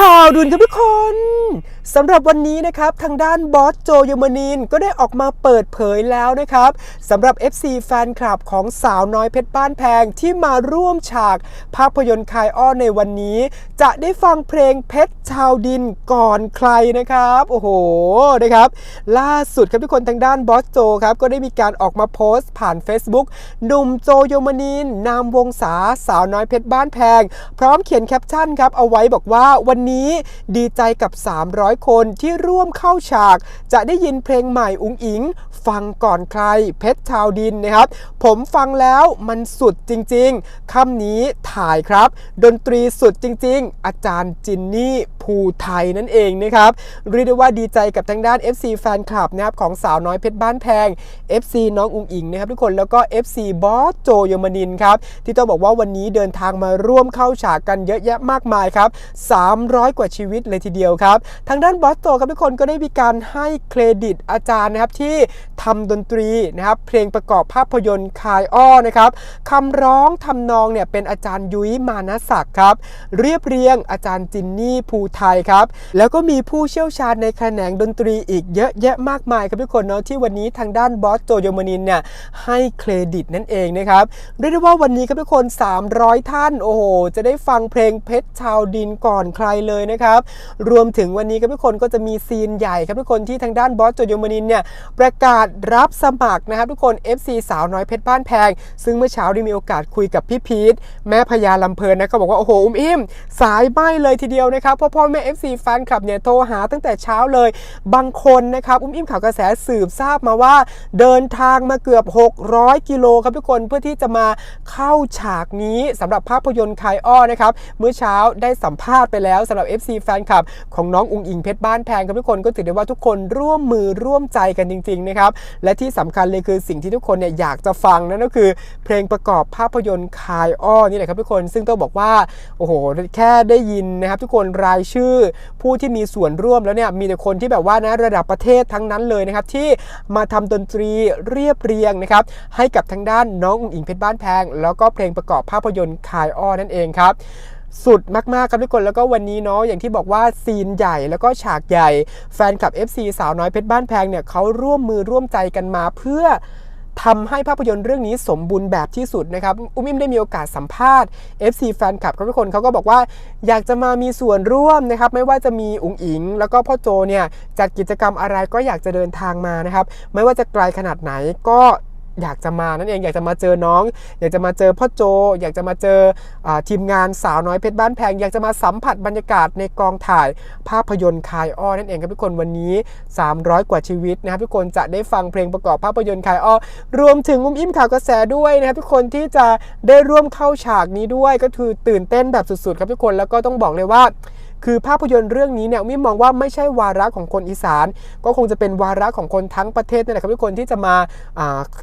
Oh. าวด่วนครับทุกคนสำหรับวันนี้นะครับทางด้านบอสโจยมานินก็ได้ออกมาเปิดเผยแล้วนะครับสำหรับ FC แฟนคลับของสาวน้อยเพชรบ้านแพงที่มาร่วมฉากภาพยนตร์คายอ้อในวันนี้ จะได้ฟังเพลงเพชรชาวดินก่อนใครนะครับ โอ้โหนะครับล่าสุดครับทุกคนทางด้านบอสโจครับก็ได้มีการออกมาโพสต์ผ่าน Facebook หนุ่มโจโยมานินนามวงศาสาวน้อยเพชรบ้านแพง พร้อมเขียนแคปชั่นครับเอาไว้บอกว่าวันนี้ดีใจกับ 300 คนที่ร่วมเข้าฉาก จะได้ยินเพลงใหม่อุ๋งอิง ฟังก่อนใคร เพชรชาวดินนะครับ ผมฟังแล้วมันสุดจริงๆคำนี้ถ่ายครับ ดนตรีสุดจริง ๆ อาจารย์จินนี่ภูไทยนั่นเองนะครับเรียกได้ว่าดีใจกับทางด้าน FC แฟนคลับนะครับของสาวน้อยเพชรบ้านแพง FC น้องอุ๋งอิงนะครับทุกคนแล้วก็ FC บอสโจยมนินครับที่ต้องบอกว่าวันนี้เดินทางมาร่วมเข้าฉากกันเยอะแยะมากมายครับ 300 กว่าชีวิตเลยทีเดียวครับ ทางด้านบอสโจครับทุกคนก็ได้มีการให้เครดิตอาจารย์นะครับที่ทำดนตรีนะครับเพลงประกอบภาพยนตร์คายอ้อนะครับคำร้องทำนองเนี่ยเป็นอาจารย์ยุ้ยมานศักดิ์ครับ เรียบเรียงอาจารย์จินนี่ภูไทยครับ แล้วก็มีผู้เชี่ยวชาญในแขนงดนตรีอีกเยอะแยะมากมายครับทุกคนเนาะที่วันนี้ทางด้านบอสโจโยมานินเนี่ยให้เครดิตนั่นเองนะครับเรียกได้ว่าวันนี้ครับทุกคน 300 ท่านโอ้โหจะได้ฟังเพลงเพชรชาวดินก่อนใครเลยนะครับ รวมถึงวันนี้ครับทุกคนก็จะมีซีนใหญ่ครับทุกคนที่ทางด้านบอสโจโยมานินเนี่ยประกาศรับสมัครนะครับทุกคน FC สาวน้อยเพชรบ้านแพง ซึ่งเมื่อเช้าได้มีโอกาสคุยกับพี่พีทแม่พญาลำเพลินนะเขาบอกว่าโอ้โหอุ้มอิ่มสายไหมเลยทีเดียวนะครับเพราะพ่อแม่ FC แฟนคลับเนี่ยโทรหาตั้งแต่เช้าเลย บางคนนะครับอุ้มอิ่มข่าวกระแสสืบทราบมาว่า เดินทางมาเกือบ 600 กิโลครับทุกคนเพื่อที่จะมาเข้าฉากนี้สำหรับภาพยนตร์คายอ้อนะครับเมื่อเช้าได้สัมภาษณ์ไปแล้วสำหรับ FC แฟนคลับของน้องอุงอิงเพชรบ้านแพงครับทุกคนก็ถือได้ว่าทุกคนร่วมมือร่วมใจกันจริงๆนะครับและที่สำคัญเลยคือสิ่งที่ทุกคนเนี่ยอยากจะฟังนั่นก็คือ เพลงประกอบภาพยนตร์คายอ้อนี่แหละครับทุกคนซึ่งต้องบอกว่าโอ้โหแค่ได้ยินนะครับทุกคนรายชื่อ ผู้ที่มีส่วนร่วมแล้วเนี่ยมีแต่คนที่แบบว่านะระดับประเทศทั้งนั้นเลยนะครับที่มาทำดนตรีเรียบเรียงนะครับให้กับทางด้านน้องอุงอิงเพชรบ้านแพง แล้วก็เพลงประกอบภาพยนตร์คายอ้อนั่นเองครับ สุดมากๆครับทุกคนแล้วก็วันนี้เนาะอย่างที่บอกว่าซีนใหญ่แล้วก็ฉากใหญ่ แฟนคลับ FC สาวน้อยเพชรบ้านแพงเนี่ยเขาร่วมมือร่วมใจกันมาเพื่อทำให้ภาพยนตร์เรื่องนี้สมบูรณ์แบบที่สุดนะครับ อุ้มอิมได้มีโอกาสสัมภาษณ์ FC แฟนคลับครับทุกคนเขาก็บอกว่าอยากจะมามีส่วนร่วมนะครับ ไม่ว่าจะมีอุ๋งอิง แล้วก็พ่อโจเนี่ยจัดกิจกรรมอะไรก็อยากจะเดินทางมานะครับ ไม่ว่าจะไกลขนาดไหนก็ อยากจะมานั่นเองอยากจะมาเจอน้อง อยากจะมาเจอพ่อโจ อยากจะมาเจออทีมงานสาวน้อยเพชรบ้านแพง อยากจะมาสัมผัสบรรยากาศในกองถ่ายภาพยนตร์คายอ้อนั่นเองครับทุกคนวันนี้ 300 กว่าชีวิตนะครับทุกคนจะได้ฟังเพลงประกอบภาพยนตร์คายอ้อรวมถึงอุ้มอิ่มข่าวกระแสด้วยนะครับทุกคนที่จะได้ร่วมเข้าฉากนี้ด้วยก็คือตื่นเต้นแบบสุดๆ ครับทุกคนแล้วก็ต้องบอกเลยว่า คือภาพยนตร์เรื่องนี้เนี่ยมิมมองว่าไม่ใช่วาระของคนอีสาน ก็คงจะเป็นวาระของคนทั้งประเทศนี่แหละครับทุกคนที่จะมา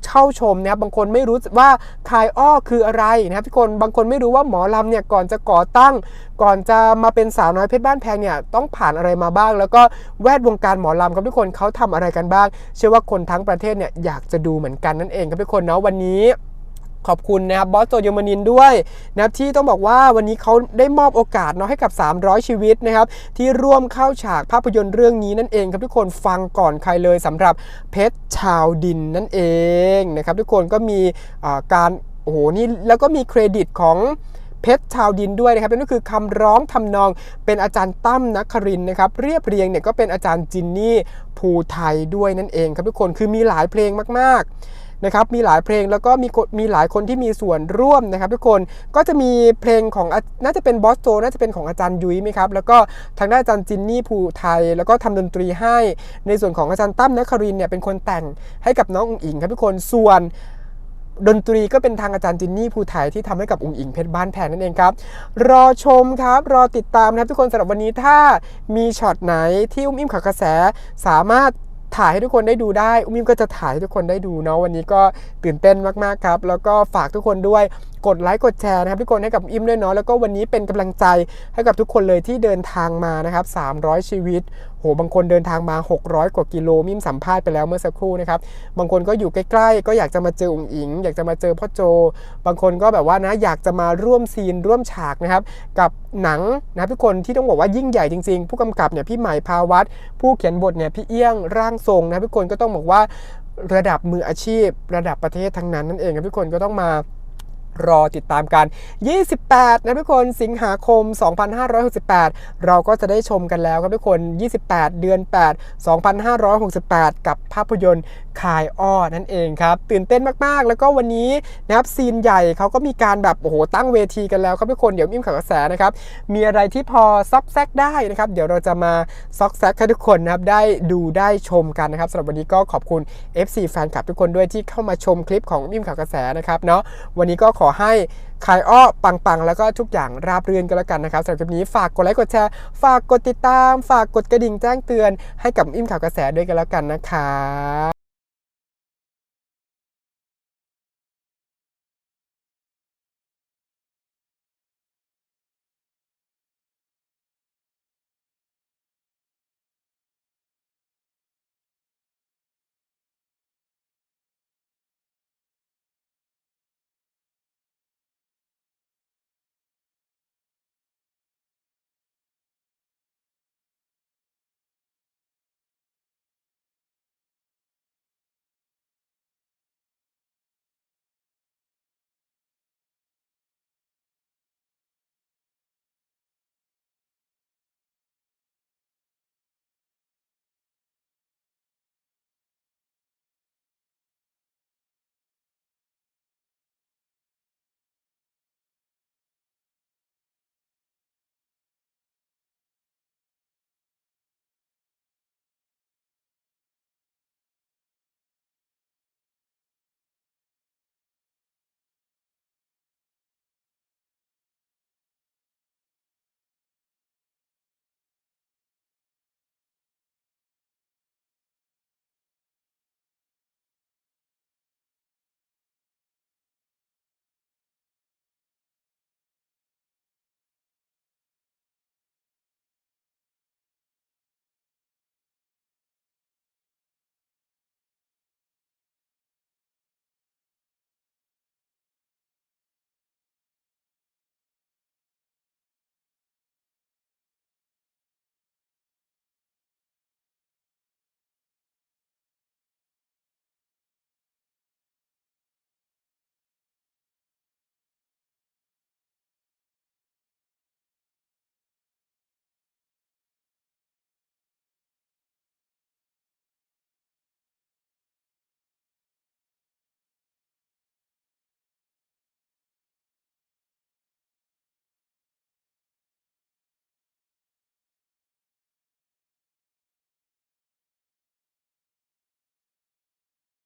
เข้าชมนะครับบางคนไม่รู้ว่าคายอ้อคืออะไรนะครับทุกคนบางคนไม่รู้ว่าหมอลำเนี่ยก่อนจะก่อตั้ง ก่อนจะมาเป็นสาวน้อยเพชรบ้านแพงเนี่ยต้องผ่านอะไรมาบ้าง แล้วก็แวดวงการหมอลำครับทุกคนเขาทำอะไรกันบ้าง เชื่อว่าคนทั้งประเทศเนี่ยอยากจะดูเหมือนกันนั่นเองครับทุกคนเนาะวันนี้ ขอบคุณนะครับบอสโจโยมานินด้วยนะครับที่ต้องบอกว่าวันนี้เขาได้มอบโอกาสเนาะให้กับ 300 ชีวิตนะครับที่ร่วมเข้าฉากภาพยนตร์เรื่องนี้นั่นเองครับทุกคนฟังก่อนใครเลยสำหรับเพชรชาวดินนั่นเองนะครับทุกคนก็มีการโอ้โหนี่แล้วก็มีเครดิตของเพชรชาวดินด้วยนะครับนั่นก็คือคำร้องทำนองเป็นอาจารย์ตั้มนักครินนะครับเรียบเรียงเนี่ยก็เป็นอาจารย์จินนี่ภูไทยด้วยนั่นเองครับทุกคนคือมีหลายเพลงมากๆ นะครับมีหลายเพลงแล้วก็มีมีหลายคนที่มีส่วนร่วมนะครับ ทุกคนก็จะมีเพลงของน่าจะเป็นบอสโจน่าจะเป็นของอาจารย์ยุ้ยไหมครับแล้วก็ทางด้านอาจารย์จินนี่ภูไทย แล้วก็ทำดนตรีให้ ในส่วนของอาจารย์ตั้มนักครินเนี่ยเป็นคนแต่งให้กับน้องอุ๋งอิงครับทุกคนส่วนดนตรีก็เป็นทางอาจารย์จินนี่ภูไทยที่ทำให้กับอุ๋งอิงเพชรบ้านแพงนั่นเองครับ รอชมครับ รอติดตามนะครับทุกคนสำหรับวันนี้ถ้ามีช็อตไหนที่อุ้มอิ่มข่าวกระแสสามารถ ถ่ายให้ทุกคนได้ดูได้ อุ้มมิมก็จะถ่ายให้ทุกคนได้ดูเนาะวันนี้ก็ตื่นเต้นมากๆครับ แล้วก็ฝากทุกคนด้วย กดไลค์กดแชร์นะครับทุกคนให้กับอิมด้วยเนาะแล้วก็วันนี้เป็นกำลังใจให้กับทุกคนเลยที่เดินทางมานะครับ300 ชีวิตโหบางคนเดินทางมา 600 กว่ากิโลมิมสัมภาษณ์ไปแล้วเมื่อสักครู่นะครับบางคนก็อยู่ใกล้ๆ ก็อยากจะมาเจออุ๋งอิง อยากจะมาเจอพ่อโจ บางคนก็แบบว่านะอยากจะมาร่วมซีนร่วมฉากนะครับกับหนังนะครับทุกคนที่ต้องบอกว่ายิ่งใหญ่จริง ๆ ผู้กำกับเนี่ยพี่ใหม่พาวัตผู้เขียนบทเนี่ยพี่เอี้ยงร่างทรงนะทุกคนก็ต้องบอกว่าระดับมืออาชีพ ระดับประเทศทั้งนั้นนั่นเองครับทุกคนก็ต้องมา รอติดตามกัน 28 นะทุกคนสิงหาคม 2568 เราก็จะได้ชมกันแล้วครับทุกคน 28 เดือน 8 2568 กับภาพยนตร์ คายอ้อนั่นเองครับตื่นเต้นมากๆ แล้วก็วันนี้นะครับซีนใหญ่เขาก็มีการแบบโอ้โหตั้งเวทีกันแล้วครับทุกคนเดี๋ยวมิมข่าวกระแสนะครับมีอะไรที่พอซอกแซกได้นะครับเดี๋ยวเราจะมาซอกแซกให้ทุกคนนะครับได้ดูได้ชมกันนะครับสำหรับวันนี้ก็ขอบคุณ FC แฟนคลับทุกคนด้วยที่เข้ามาชมคลิปของมิมข่าวกระแสนะครับเนาะวันนี้ก็ขอให้คายอ้อปังๆ แล้วก็ทุกอย่างราบรื่นกันแล้วกันนะครับสำหรับคลิปนี้ฝากกดไลค์กดแชร์ ฝากกดติดตาม ฝากกดกระดิ่งแจ้งเตือนให้กับอิมข่าวกระแสด้วยกันแล้วกันนะครับ